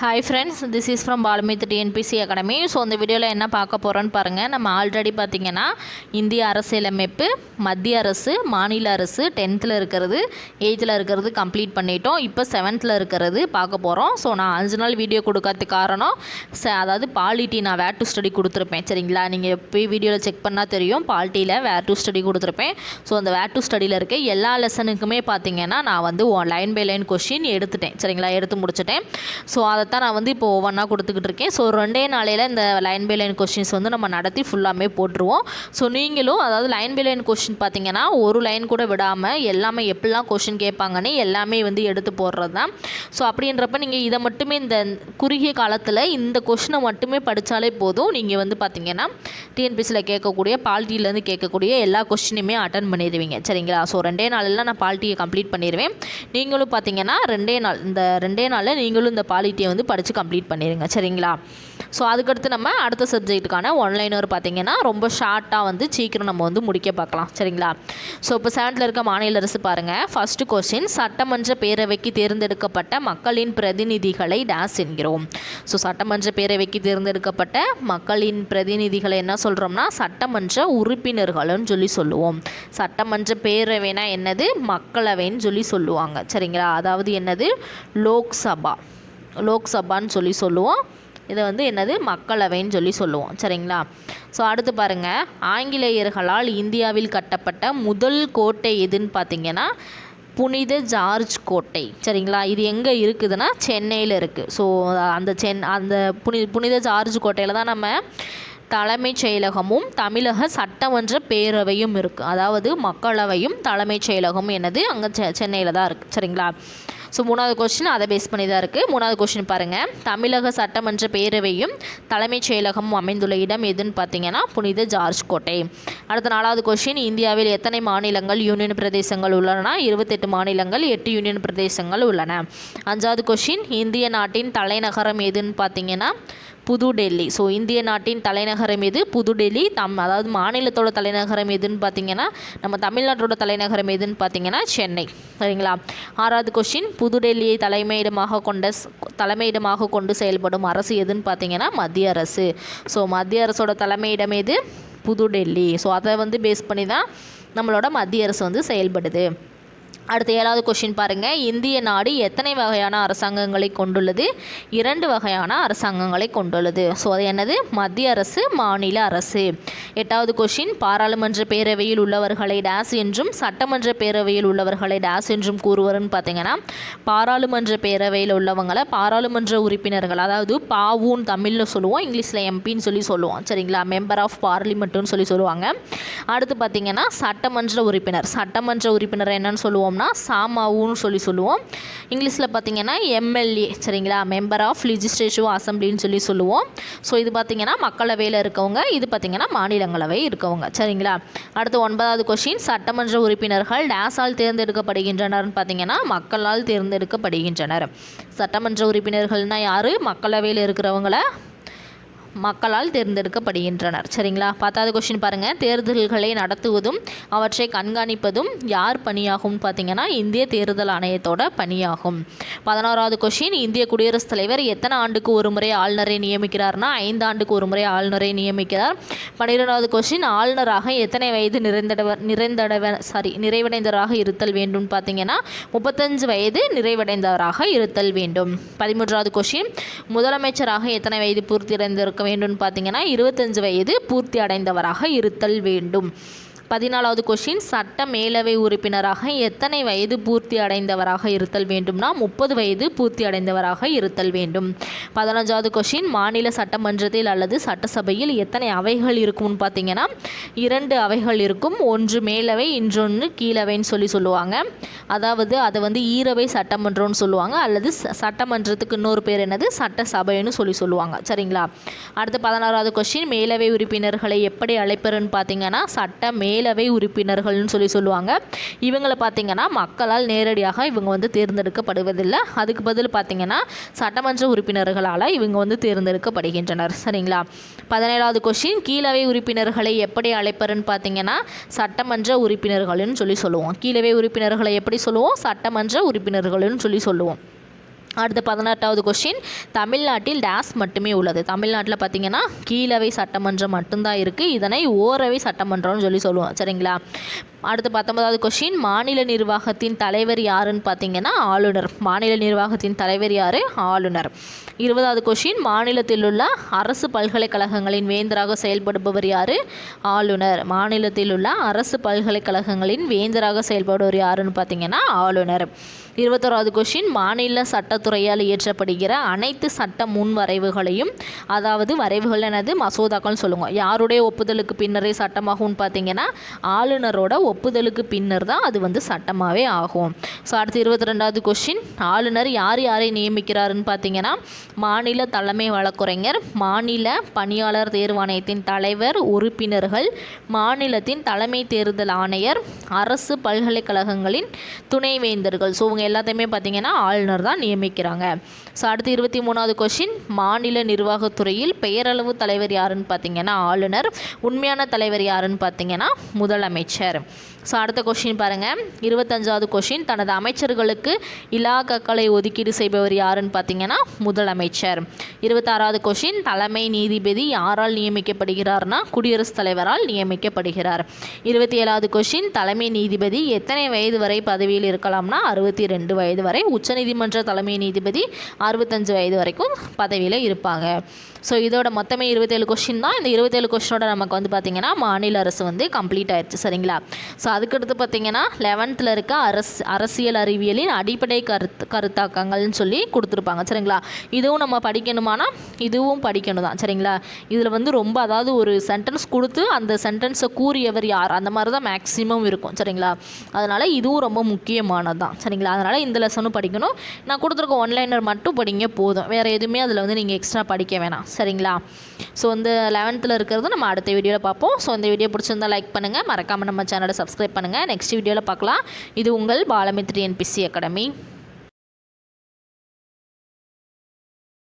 Hi friends this is from பாலமித் TNPSC academy so இந்த வீடியோவில் என்ன பார்க்க போகிறோன்னு பாருங்கள் நம்ம ஆல்ரெடி பார்த்தீங்கன்னா இந்திய அரசியலமைப்பு மத்திய அரசு மாநில அரசு டென்த்தில் இருக்கிறது எயித்தில் இருக்கிறது கம்ப்ளீட் பண்ணிட்டோம். இப்போ செவன்த்தில் இருக்கிறது பார்க்க போகிறோம் ஸோ நான் அஞ்சு நாள் வீடியோ கொடுக்கறதுக்கு காரணம் ச அதாவது பாலிட்டி நான் வேர் டு ஸ்டடி கொடுத்துருப்பேன். சரிங்களா? நீங்கள் போய் வீடியோவில் செக் பண்ணால் தெரியும் பாலிட்டியில் வேர் டு ஸ்டடி கொடுத்துருப்பேன். ஸோ அந்த வேர் டு ஸ்டடியில் இருக்க எல்லா லெசனுக்குமே பார்த்தீங்கன்னா நான் வந்து லைன் பை லைன் கொஷின் எடுத்துட்டேன். சரிங்களா? எடுத்து முடிச்சிட்டேன். ஸோ அதை தான் நான் வந்து இப்போ ஒவ்வொன்றா கொடுத்துக்கிட்டு இருக்கேன். ஸோ ரெண்டே நாளையில் இந்த லைன் பை லைன் கொஷின்ஸ் வந்து நம்ம நடத்தி ஃபுல்லாமே போட்டுருவோம். ஸோ நீங்களும் அதாவது லைன் பை லைன் கொஷின் பார்த்தீங்கன்னா ஒரு லைன் கூட விடாமல் எல்லாமே எப்படிலாம் கொஷின் கேட்பாங்கன்னு எல்லாமே வந்து எடுத்து போடுறது தான். ஸோ அப்படின்றப்ப நீங்கள் இதை மட்டுமே இந்த குறுகிய காலத்தில் இந்த கொஷினை மட்டுமே படித்தாலே போதும். நீங்கள் வந்து பார்த்தீங்கன்னா டிஎன்பிசியில் கேட்கக்கூடிய பாலிட்டியிலேருந்து கேட்கக்கூடிய எல்லா கொஷினுமே அட்டன் பண்ணிடுவீங்க. சரிங்களா? ஸோ ரெண்டே நாளில் நான் பாலிட்டியை கம்ப்ளீட் பண்ணிடுவேன். நீங்களும் பார்த்தீங்கன்னா ரெண்டே நாள் இந்த ரெண்டே நாளில் நீங்களும் இந்த பாலிட்டியை வந்து படித்து கம்ப்ளீட் பண்ணிடுங்க சரிங்களா? ஸோ அதுக்கடுத்து நம்ம அடுத்த சப்ஜெக்ட்டுக்கான ஒன்லைனர் பார்த்திங்கன்னா ரொம்ப ஷார்ட்டாக வந்து சீக்கிரம் நம்ம வந்து முடிக்க பார்க்கலாம் சரிங்களா? ஸோ இப்போ செவன்த்தில் இருக்க மாநில அரசு பாருங்கள் ஃபஸ்ட்டு கொஸ்டின் சட்டமன்ற பேரவைக்கு தேர்ந்தெடுக்கப்பட்ட மக்களின் பிரதிநிதிகளை டேஸ் என்கிறோம். ஸோ சட்டமன்ற பேரவைக்கு தேர்ந்தெடுக்கப்பட்ட மக்களின் பிரதிநிதிகளை என்ன சொல்கிறோம்னா சட்டமன்ற உறுப்பினர்கள்னு சொல்லி சொல்லுவோம். சட்டமன்ற பேரவைனா என்னது? மக்களவைன்னு சொல்லி சொல்லுவாங்க சரிங்களா? அதாவது என்னது? லோக்சபா. லோக்சபான்னு சொல்லி சொல்லுவோம். இதை வந்து என்னது? மக்களவைன்னு சொல்லி சொல்லுவோம். சரிங்களா? ஸோ அடுத்து பாருங்கள் ஆங்கிலேயர்களால் இந்தியாவில் கட்டப்பட்ட முதல் கோட்டை எதுன்னு பார்த்தீங்கன்னா புனித ஜார்ஜ் கோட்டை. சரிங்களா? இது எங்கே இருக்குதுன்னா சென்னையில் இருக்குது ஸோ அந்த சென் அந்த புனி புனித ஜார்ஜ் கோட்டையில் தான் நம்ம தலைமைச் செயலகமும் தமிழக சட்டமன்ற பேரவையும் இருக்குது அதாவது மக்களவையும் தலைமைச் செயலகமும் என்னது? அங்கே செ சென்னையில் தான் இருக்குது சரிங்களா? ஸோ மூணாவது கொஸ்டின் அதை பேஸ் பண்ணி தான் இருக்குது மூணாவது கொஸ்டின் பாருங்கள் தமிழக சட்டமன்ற பேரவையும் தலைமைச் செயலகமும் அமைந்துள்ள இடம் எதுன்னு பார்த்தீங்கன்னா புனித ஜார்ஜ் கோட்டை. அடுத்த நாலாவது கொஸ்டின் இந்தியாவில் எத்தனை மாநிலங்கள் யூனியன் பிரதேசங்கள் உள்ளன? இருபத்தெட்டு மாநிலங்கள் எட்டு யூனியன் பிரதேசங்கள் உள்ளன. அஞ்சாவது கொஸ்டின் இந்திய நாட்டின் தலைநகரம் எதுன்னு பார்த்தீங்கன்னா புதுடெல்லி. ஸோ இந்திய நாட்டின் தலைநகரம் எது? புதுடெல்லி. தம் அதாவது மாநிலத்தோட தலைநகரம் எதுன்னு பார்த்தீங்கன்னா நம்ம தமிழ்நாட்டோட தலைநகரம் எதுன்னு பார்த்தீங்கன்னா சென்னை. சரிங்களா? ஆறாவது கொஸ்டின் புதுடெல்லியை தலைமையிடமாக கொண்ட தலைமையிடமாக கொண்டு செயல்படும் அரசு எதுன்னு பார்த்தீங்கன்னா மத்திய அரசு. ஸோ மத்திய அரசோட தலைமையிடம் எது? புதுடெல்லி. ஸோ அதை வந்து பேஸ் பண்ணி தான் நம்மளோட மத்திய அரசு வந்து செயல்படுது. அடுத்த ஏழாவது கொஷின் பாருங்கள் இந்திய நாடு எத்தனை வகையான அரசாங்கங்களை கொண்டுள்ளது? இரண்டு வகையான அரசாங்கங்களை கொண்டுள்ளது. ஸோ அது என்னது? மத்திய அரசு மாநில அரசு. எட்டாவது கொஷின் பாராளுமன்ற பேரவையில் உள்ளவர்களை டேஸ் என்றும் சட்டமன்ற பேரவையில் உள்ளவர்களை டேஸ் என்றும் கூறுவர்னு பார்த்தீங்கன்னா பாராளுமன்ற பேரவையில் உள்ளவங்களை பாராளுமன்ற உறுப்பினர்கள் அதாவது பாவூன் தமிழில் சொல்லுவோம் இங்கிலீஷில் எம்பின்னு சொல்லி சொல்லுவோம். சரிங்களா? மெம்பர் ஆஃப் பார்லிமெண்ட்டுன்னு சொல்லி சொல்லுவாங்க. அடுத்து பார்த்தீங்கன்னா சட்டமன்ற உறுப்பினர். சட்டமன்ற உறுப்பினர் என்னன்னு சொல்லுவோம்னா சாமாவுன்னு சொல்லி சொல்லுவோம். இங்கிலீஷில் பார்த்தீங்கன்னா எம்எல்ஏ சரிங்களா? மெம்பர் ஆஃப் லெஜிஸ்லேட்டிவ் அசம்பிளின்னு சொல்லி சொல்லுவோம். ஸோ இது பார்த்தீங்கன்னா மக்களவையில் இருக்கவங்க இது பார்த்திங்கன்னா மாநிலங்களவை இருக்கவங்க சரிங்களா? அடுத்து ஒன்பதாவது கொஷின் சட்டமன்ற உறுப்பினர்கள் டேஸால் தேர்ந்தெடுக்கப்படுகின்றனர்னு பார்த்தீங்கன்னா மக்களால் தேர்ந்தெடுக்கப்படுகின்றனர். சட்டமன்ற உறுப்பினர்கள்னால் யார்? மக்களவையில் இருக்கிறவங்கள? மக்களால் தேர்ந்தெடுக்கப்படுகின்றனர். சரிங்களா? பத்தாவது கொஷின் பாருங்கள் தேர்தல்களை நடத்துவதும் அவற்றை கண்காணிப்பதும் யார் பணியாகும் பார்த்தீங்கன்னா இந்திய தேர்தல் ஆணையத்தோட பணியாகும். பதினோராவது கொஷின் இந்திய குடியரசுத் தலைவர் எத்தனை ஆண்டுக்கு ஒரு முறை ஆளுநரை நியமிக்கிறார்னா ஐந்து ஆண்டுக்கு ஒரு முறை ஆளுநரை நியமிக்கிறார். பன்னிரெண்டாவது கொஷின் ஆளுநராக எத்தனை வயது நிறைந்தடவர் நிறைந்தடவ சாரி நிறைவடைந்தவராக இருத்தல் வேண்டும் பார்த்தீங்கன்னா முப்பத்தஞ்சு வயது நிறைவடைந்தவராக இருத்தல் வேண்டும். பதிமூன்றாவது கொஷின் முதலமைச்சராக எத்தனை வயது பூர்த்தி அடைந்திருக்க வேண்டும்னு பார்த்தீங்கன்னா இருபத்தஞ்சு வயது பூர்த்தி அடைந்தவராக இருத்தல் வேண்டும். பதினாலாவது கொஷின் சட்ட மேலவை உறுப்பினராக எத்தனை வயது பூர்த்தி அடைந்தவராக இருத்தல் வேண்டும்னா முப்பது வயது பூர்த்தி அடைந்தவராக இருத்தல் வேண்டும். பதினஞ்சாவது கொஷின் மாநில சட்டமன்றத்தில் அல்லது சட்டசபையில் எத்தனை அவைகள் இருக்கும்னு பார்த்தீங்கன்னா இரண்டு அவைகள் இருக்கும். ஒன்று மேலவை இன்றொன்று கீழவைன்னு சொல்லி சொல்லுவாங்க. அதாவது அதை வந்து ஈரவை சட்டமன்றம்னு சொல்லுவாங்க. அல்லது சட்டமன்றத்துக்கு இன்னொரு பேர் என்னது? சட்டசபைன்னு சொல்லி சொல்லுவாங்க. சரிங்களா? அடுத்து பதினாறாவது கொஷின் மேலவை உறுப்பினர்களை எப்படி அழைப்பருன்னு பார்த்தீங்கன்னா சட்ட மே மேலவை உறுப்பினர்கள்னு சொல்லி சொல்லுவாங்க. இவங்களை பார்த்திங்கன்னா மக்களால் நேரடியாக இவங்க வந்து தேர்ந்தெடுக்கப்படுவதில்லை. அதுக்கு பதில் பார்த்திங்கன்னா சட்டமன்ற உறுப்பினர்களால் இவங்க வந்து தேர்ந்தெடுக்கப்படுகின்றனர். சரிங்களா? பதினேழாவது கொஷின் கீழவை உறுப்பினர்களை எப்படி அழைப்பருன்னு பார்த்தீங்கன்னா சட்டமன்ற உறுப்பினர்கள்னு சொல்லி சொல்லுவோம். கீழவை உறுப்பினர்களை எப்படி சொல்லுவோம்? சட்டமன்ற உறுப்பினர்கள்னு சொல்லி சொல்லுவோம். அடுத்த பதினெட்டாவது கொஷின் தமிழ்நாட்டில் டேஸ் மட்டுமே உள்ளது. தமிழ்நாட்டில் பார்த்தீங்கன்னா கீழவை சட்டமன்றம் மட்டும்தான் இருக்குது இதனை ஓரவை சட்டமன்றம்னு சொல்லி சொல்லுவோம். சரிங்களா? அடுத்து பத்தொன்பதாவது கொஷின் மாநில நிர்வாகத்தின் தலைவர் யாருன்னு பார்த்தீங்கன்னா ஆளுநர். மாநில நிர்வாகத்தின் தலைவர் யார்? ஆளுநர். இருபதாவது கொஷின் மாநிலத்தில் உள்ள அரசு பல்கலைக்கழகங்களின் வேந்தராக செயல்படுபவர் யார்? ஆளுநர். மாநிலத்தில் உள்ள அரசு பல்கலைக்கழகங்களின் வேந்தராக செயல்படுவர் யாருன்னு பார்த்தீங்கன்னா ஆளுநர். இருபத்தோராவது கொஷின் மாநில சட்டத்துறையால் இயற்றப்படுகிற அனைத்து சட்ட முன்வரைவுகளையும் அதாவது வரைவுகள் எனது மசோதாக்கள்னு சொல்லுவோம் யாருடைய ஒப்புதலுக்கு பின்னரே சட்டமாகும்னு பார்த்தீங்கன்னா ஆளுநரோட ஒப்புதலுக்கு பின்னர் தான் அது வந்து சட்டமாகவே ஆகும். ஸோ அடுத்து இருபத்தி ரெண்டாவது கொஷின் ஆளுநர் யார் யாரை நியமிக்கிறாருன்னு பார்த்தீங்கன்னா மாநில தலைமை வழக்குரைஞர் மாநில பணியாளர் தேர்வாணையத்தின் தலைவர் உறுப்பினர்கள் மாநிலத்தின் தலைமை தேர்தல் ஆணையர் அரசு பல்கலைக்கழகங்களின் துணைவேந்தர்கள். ஸோ இவங்க எல்லாத்தையுமே பார்த்தீங்கன்னா ஆளுநர் தான் நியமிக்கிறாங்க. ஸோ அடுத்து இருபத்தி மூணாவது கொஷின் மாநில நிர்வாகத்துறையில் பெயரளவு தலைவர் யாருன்னு பார்த்தீங்கன்னா ஆளுநர். உண்மையான தலைவர் யாருன்னு பார்த்தீங்கன்னா முதலமைச்சர். ஸோ அடுத்த கொஷின் பாருங்கள் இருபத்தஞ்சாவது கொஷின் தனது அமைச்சர்களுக்கு இலாக்காக்களை ஒதுக்கீடு செய்பவர் யாருன்னு பார்த்தீங்கன்னா முதலமைச்சர் இருபத்தாறாவது கொஷின் தலைமை நீதிபதி யாரால் நியமிக்கப்படுகிறார்னா குடியரசுத் தலைவரால் நியமிக்கப்படுகிறார். இருபத்தி ஏழாவது கொஷின் தலைமை நீதிபதி எத்தனை வயது வரை பதவியில் இருக்கலாம்னா அறுபத்தி ரெண்டு வயது வரை. உச்சநீதிமன்ற தலைமை நீதிபதி அறுபத்தஞ்சு வயது வரைக்கும் பதவியில் இருப்பாங்க. ஸோ இதோட மொத்தமே இருபத்தேழு கொஷின் தான். இந்த இருபத்தேழு கொஷினோட நமக்கு வந்து பார்த்திங்கன்னா மாநில அரசு வந்து கம்ப்ளீட் ஆயிடுச்சு சரிங்களா? ஸோ அதுக்கடுத்து பார்த்திங்கன்னா லெவன்த்தில் இருக்க அரசு அரசியல் அறிவியலின் அடிப்படை கருத்து கருத்தாக்கங்கள்னு சொல்லி கொடுத்துருப்பாங்க. சரிங்களா? இதுவும் நம்ம படிக்கணுமானா இதுவும் படிக்கணும் தான் சரிங்களா? இதில் வந்து ரொம்ப அதாவது ஒரு சென்டென்ஸ் கொடுத்து அந்த சென்டென்ஸை கூறியவர் யார்? அந்த மாதிரி தான் மேக்ஸிமம் இருக்கும். சரிங்களா? அதனால் இதுவும் ரொம்ப முக்கியமானது தான் சரிங்களா? அதனால் இந்த லெசனும் படிக்கணும். நான் கொடுத்துருக்க ஒன்லைனர் மட்டும் படிங்க போதும். வேறு எதுவுமே அதில் வந்து நீங்கள் எக்ஸ்ட்ரா படிக்க வேணாம். சரிங்களா? ஸோ இந்த லெவன்த்தில் இருக்கிறது நம்ம அடுத்த வீடியோவில் பார்ப்போம். ஸோ இந்த வீடியோ பிடிச்சிருந்தா லைக் பண்ணுங்கள் மறக்காமல் நம்ம சேனலை சப்ஸ்கிரைப் பண்ணுங்கள் நெக்ஸ்ட் வீடியோவில் பார்க்கலாம். இது உங்கள் பாலமித்ரி என்பிசி அகாடமி